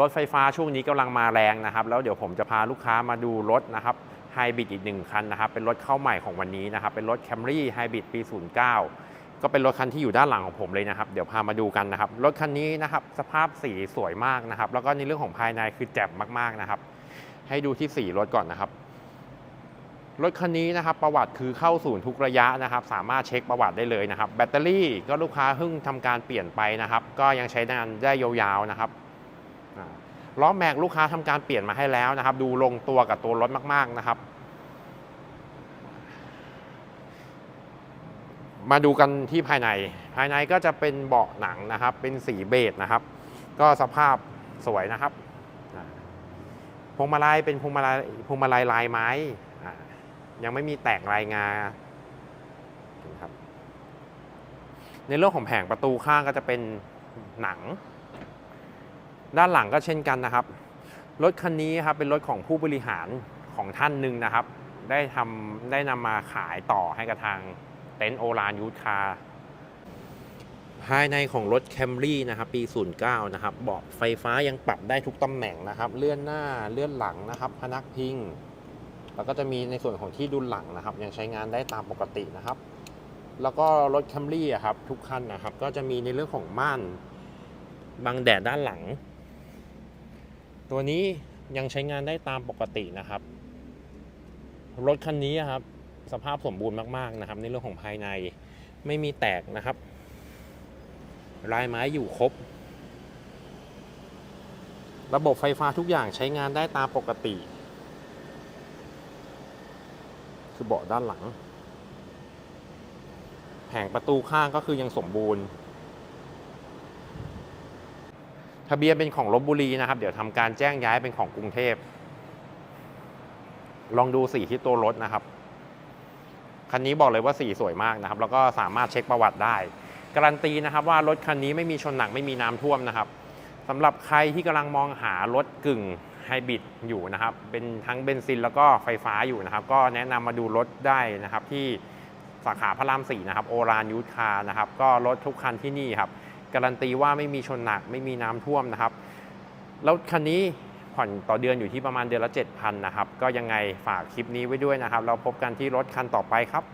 รถไฟฟ้าช่วงนี้กำลังมาแรงนะครับ แล้วเดี๋ยวผมจะพาลูกค้ามาดูรถนะครับไฮบริดอีกหนึ่งคันนะครับ เป็นรถเข้าใหม่ของวันนี้นะครับ เป็นรถ Camry Hybrid ปี 09 ก็เป็นรถคันที่อยู่ด้านหลังของผมเลยนะครับ เดี๋ยวพามาดูกันนะครับ รถคันนี้นะครับ สภาพสีสวยมากนะครับ แล้วก็ในเรื่องของภายในคือแจ่มมากๆนะครับ ให้ดูที่สีรถก่อนนะครับ รถคันนี้นะครับประวัติคือเข้าศูนย์ทุกระยะนะครับ สามารถเช็คประวัติได้เลยนะครับ แบตเตอรี่ก็ลูกค้าเพิ่งทำการเปลี่ยนไปนะครับ ก็ยังใช้งานได้ยาวๆนะครับ ล้อแม็กลูกค้าทำการเปลี่ยนมาให้แล้วนะครับ ดูลงตัวกับตัวรถมาก ๆนะครับ มาดูกันที่ภายใน ภายในก็จะเป็นเบาะหนังนะครับ เป็นสีเบจนะครับ ก็สภาพสวยนะครับพวงมาลัยเป็นพวงมาลัยพวงมาลัยลายไม้ยังไม่มีแตกลายงาในเรื่องของแผงประตูข้างก็จะเป็นหนัง ด้านหลังก็เช่นกันนะครับ รถคันนี้ครับเป็นรถของผู้บริหารของท่านหนึ่งนะครับ ได้ทำได้นำมาขายต่อให้กับทางเต็นท์โอรานยูทคารภายในของรถแคมรี่นะครับปี 09 นะครับเบาะไฟฟ้ายังปรับได้ทุกตำแหน่งนะครับ เลื่อนหน้าเลื่อนหลังนะครับ พนักพิง แล้วก็จะมีในส่วนของที่ดุลหลังนะครับ ยังใช้งานได้ตามปกตินะครับ แล้วก็รถแคมรี่อะครับทุกคันนะครับ ก็จะมีในเรื่องของม่านบังแดดด้านหลัง ตัวนี้ยังใช้งานได้ตามปกตินะครับ รถคันนี้ครับ สภาพสมบูรณ์มากๆนะครับ ในเรื่องของภายในไม่มีแตกนะครับ ลายไม้อยู่ครบ ระบบไฟฟ้าทุกอย่างใช้งานได้ตามปกติ คือเบาะด้านหลัง แผงประตูข้างก็คือยังสมบูรณ์ ทะเบียนเป็นของลบบุรีนะครับ เดี๋ยวทำการแจ้งย้ายเป็นของกรุงเทพ ลองดูสีที่ตัวรถนะครับ คันนี้บอกเลยว่าสีสวยมากนะครับ แล้วก็สามารถเช็คประวัติได้ การันตีนะครับว่ารถคันนี้ไม่มีชนหนักไม่มีน้ำท่วมนะครับสำหรับใครที่กำลังมองหารถกึ่งไฮบริดอยู่นะครับ เป็นทั้งเบนซินแล้วก็ไฟฟ้าอยู่นะครับ ก็แนะนำมาดูรถได้นะครับที่สาขาพระรามสี่นะครับ โอรานยูทคาร์นะครับ ก็รถทุกคันที่นี่ครับ การันตีว่าไม่มีชนหนักไม่มีน้ำท่วมนะครับ แล้วคันนี้ผ่อนต่อเดือนอยู่ที่ประมาณเดือนละ 7,000 นะครับ ก็ยังไงฝากคลิปนี้ไว้ด้วยนะครับ เราพบกันที่รถคันต่อไปครับ